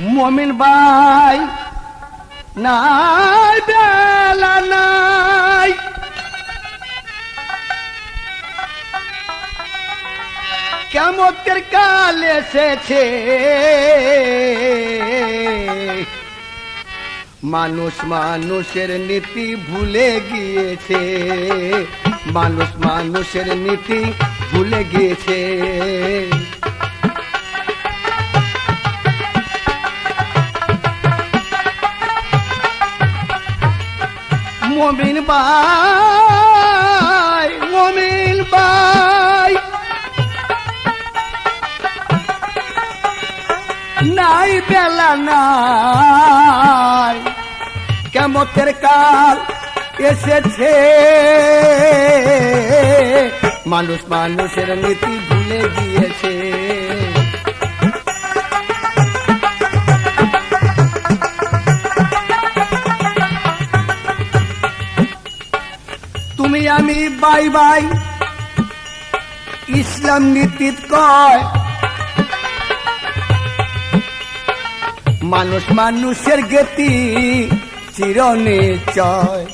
মমিন ভাই, নাই বেলা নাই। কেমতের কাল এসেছে। মানুষ মানুষের নীতি ভুলে গিয়েছে। মানুষ মানুষের নীতি ভুলে গিয়েছে। মমিন ভাই মমিন ভাই। নাই বেলা নাই, কেমতের কাল এসেছে। মানুষ মানুষের নীতি ভুলে গিয়েছে। আমি বাই বাই। ইসলাম নীতিত কয়। মানুষ মানুষের গতি চিরনিশ্চয়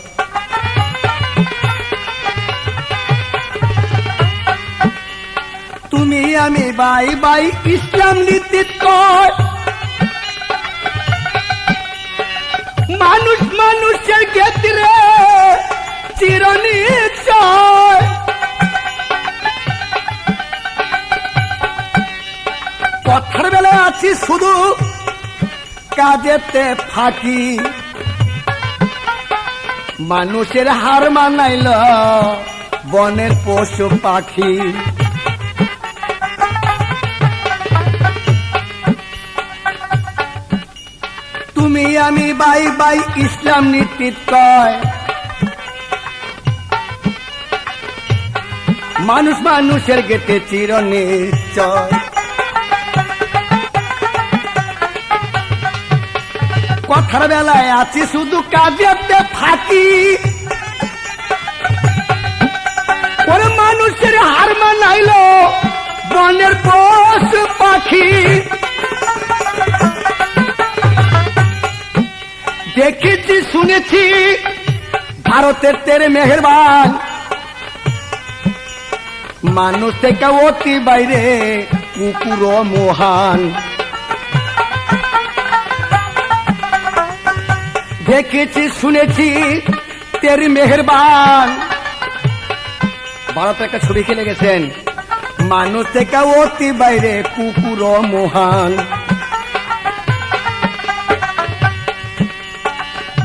তুমি আমি বাই বাই, ইসলাম নীতিত কয়। মানুষ মানুষের গতি রে কথার বেলায় আছি শুধু কাজেতে ফাঁকি। মানুষের হার মানাইল বনের পশু পাখি। তুমি আমি বাই বাই ইসলাম নীতিত কয়। মানুষ মানুষের গেতে চির কথার বেলায় আছি শুধু কাজেতে ফাঁকি ওরে মানুষের হার মানাইল বনের পশু পাখি। দেখেছি, শুনেছি, ভারতের তেরে মেহরবান মানুষ থেকে অতি বাইরে, কুকুর মহান। দেখেছি, শুনেছি, তেরি মেহরবান। ভারত একটা ছবি খেলে গেছেন মানুষ থেকে অতি বাইরে, কুকুর মহান।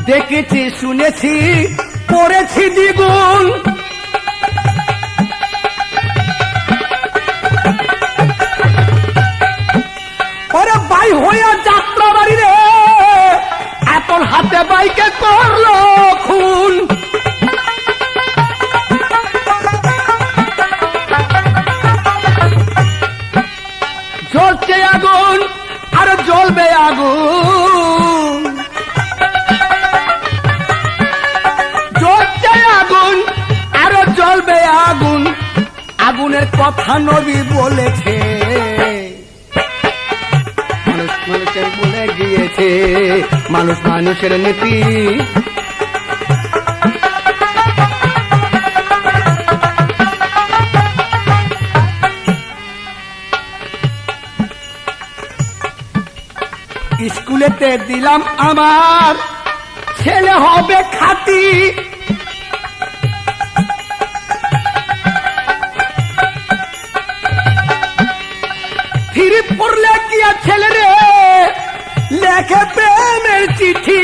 দেখেছি, শুনেছি, পড়েছি দ্বিগুণ। হইয়া যাত্রা বাড়ি রে। এখন হাতে বাইকে করল খুন। জ্বলছে আগুন, আর জ্বলবে আগুন। জ্বলছে আগুন, আরও জ্বলবে আগুন। আগুনের কথা নবী বলেছে। বলে মানুষ মানুষের নীতি। স্কুলেতে দিলাম আমার ছেলে হবে খাতি। ফিরে পড়লে গিয়া ছেলে রে? লেখে প্রেমের চিঠি।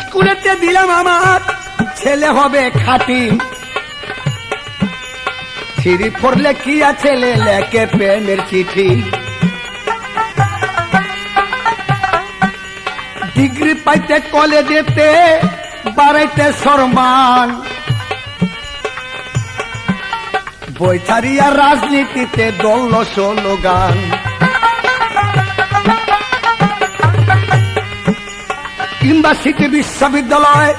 স্কুলেতে দিলাম আমার, ছেলে হবে খাটি। পড়লে কি ছেলে লেখে প্রেমের চিঠি। ডিগ্রি পাইতে কলেজেতে বাড়াইতে সম্মান বৈঠারিয়া রাজনীতিতে দল স্লোগান ইউনিভার্সিটি বিশ্ববিদ্যালয়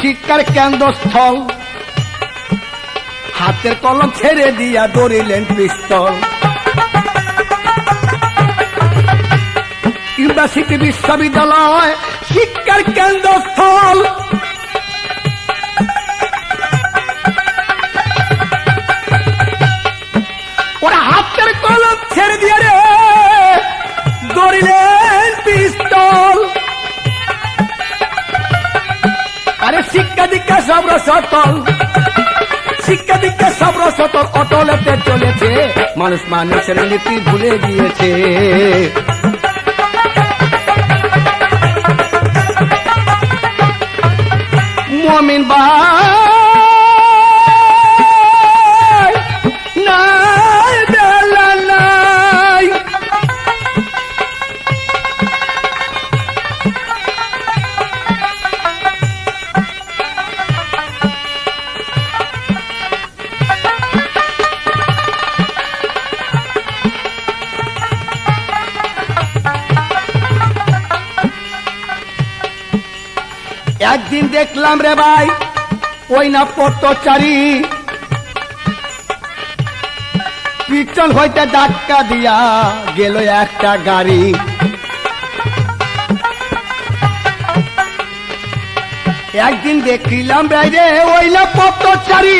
শিক্ষার কেন্দ্রস্থল। হাতের কলম ছেড়ে দিয়া ধরিলেন পিস্তল। ইউনিভার্সিটি বিশ্ববিদ্যালয় শিক্ষার কেন্দ্রস্থল শিক্ষা দীক্ষা সব রসতল শিক্ষা দীক্ষা সব রসতল অটলেতে চলেছে। মানুষ মানুষের নীতি ভুলে গিয়েছে। একদিন দেখলাম রে ভাই, ওই না পট্টচারি পিছন হইতে ধাক্কা দিয়া গেল একটা গাড়ি। একদিন দেখিলাম ওই না পট্টচারি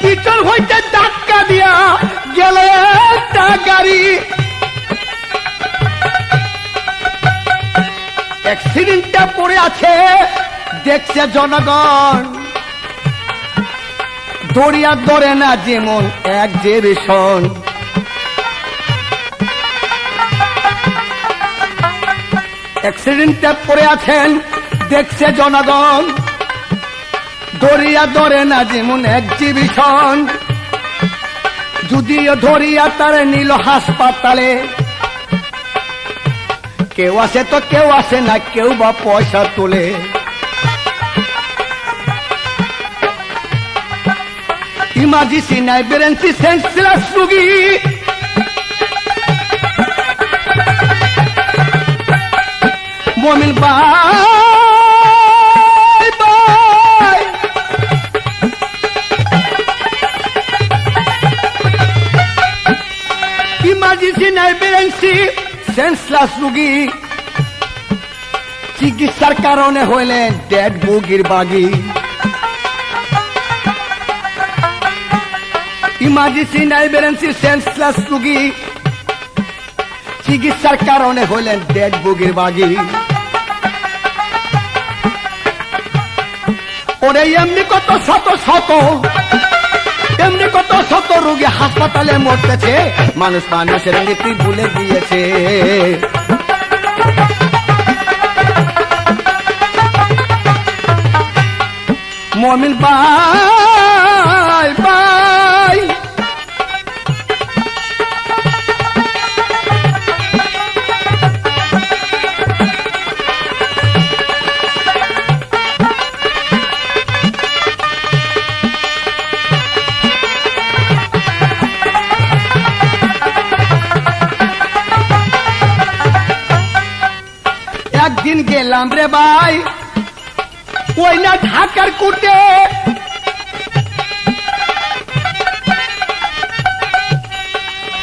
পিছন হইতে ধাক্কা দিয়া গেল একটা গাড়ি। অ্যাক্সিডেন্টটা পড়ে আছে, দেখছে জনগণ। দড়িয়া ধরে না যেমন এক যে ভীষণ অ্যাক্সিডেন্টটা পড়ে আছেন, দেখছে জনগণ। দড়িয়া ধরে না যেমন এক্সিবিশন যদিও ধরিয়া তারে নিল হাসপাতালে কেউ আসে তো কেউ আসে না, কেউ বা পয়সা তোলে। ইমার্জেন্সি নাই বেরেন্সি সেন্সলেস রুগী। মমিন ইমার্জেন্সি নাই বেরেন্সি সেন্সলাস রুগী চিকিৎসার কারণে হইলেন ডেড বুগির বাগি। ইমার্জেন্সি নাই বেরেন্সি সেন্সলাস রুগী চিকিৎসার কারণে হইলেন ডেড বুগির বাগি। ওরে এমনি কত শত শত হাসপাতালে মরতেছে। মানুষ মানুষের নীতি ভুলে দিয়েছে মমিন বাই ভাই। ওই না ঢাকার কুটে।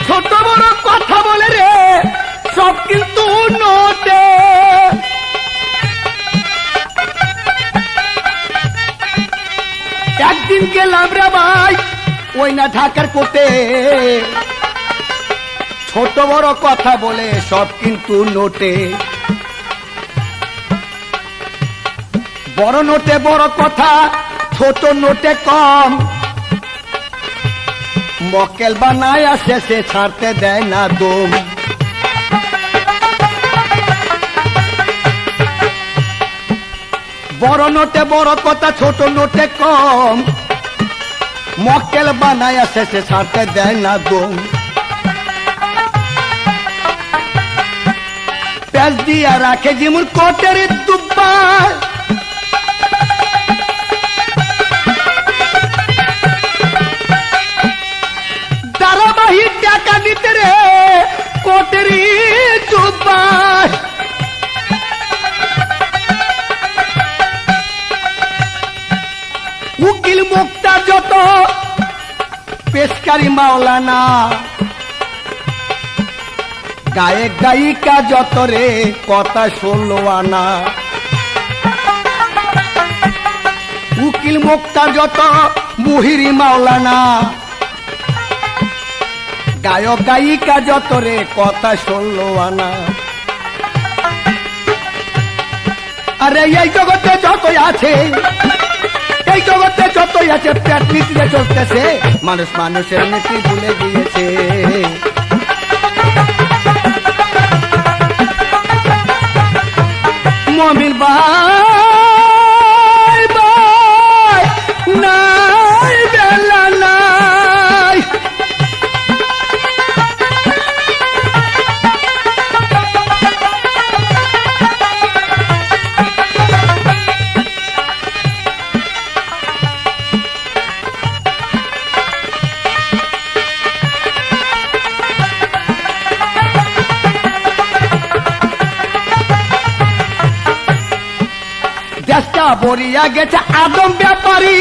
ছোট বড় কথা বলে রে, সব কিন্তু নোটে। একদিন গেলাম রে ভাই, ওই না ঢাকার কোটে। ছোট বড় কথা বলে সব কিন্তু নোটে। বড় নোটে বড় কথা, ছোট নোটে কম। মক্কেল বানায় আসে, সে ছাড়তে দেয় না দম। বড় নোটে বড় কথা, ছোট নোটে কম। মক্কেল বানায় আসে, সে ছাড়তে দেয় না দম। প্যাচ দিয়া রাখে, যেমন কোটের দুব্বা। পেশকারি মাওলানা গায়ক যত রে কথা ষোলো আনা উকিল মুক্তার যত মুহিরি মাওলানা। গায়ক গায়িকা যত রে কথা ষোলো আনা আরে এই জগতে যতই আছে এই জগতে যতই আছে প্যাট নিচে চলতেছে। মানুষ মানুষের নীতি ভুলে গিয়েছে। বরিয়া গেছে আদম ব্যাপারী।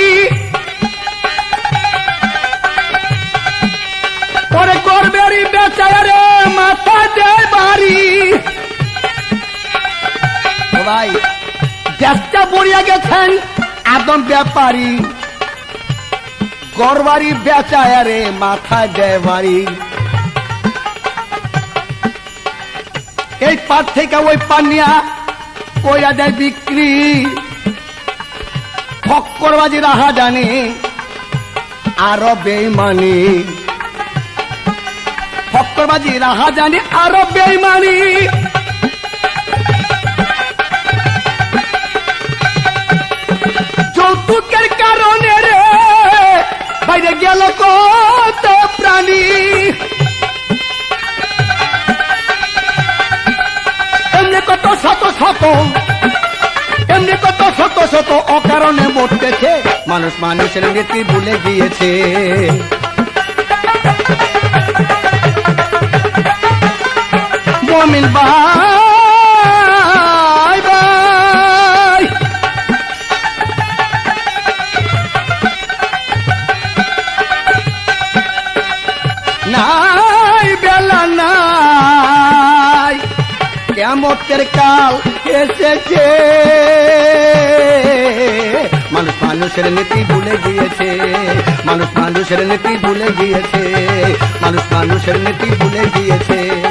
পরে গর্বেরই বেচারে মাথা দেয় বাড়ি। ভাই, দেশটা বরিয়া গেছেন আদম ব্যাপারী। গরবারি বেচায়ারে মাথা দেয় বাড়ি। এই পার থেকে ওই পানিয়া কইরা দেয় বিক্রি। ফক্করবাজি রাহা জানে আরও বেইমানি ফক্করবাজি রাহা জানে আরও বেইমানি যৌতুকের কারণে রে, বাইরে গেল কত প্রাণী। কত শত শত, এমনি কত শত মানুষ মানুষের নীতি ভুলে গিয়েছে। মমিন ভাই ভাই নাই বেলা নাই। কাল এসেছে। মানুষ মানুষের নীতি ভুলে গিয়েছে। মানুষ মানুষের নীতি ভুলে গিয়েছে। মানুষ মানুষের নীতি ভুলে গিয়েছে।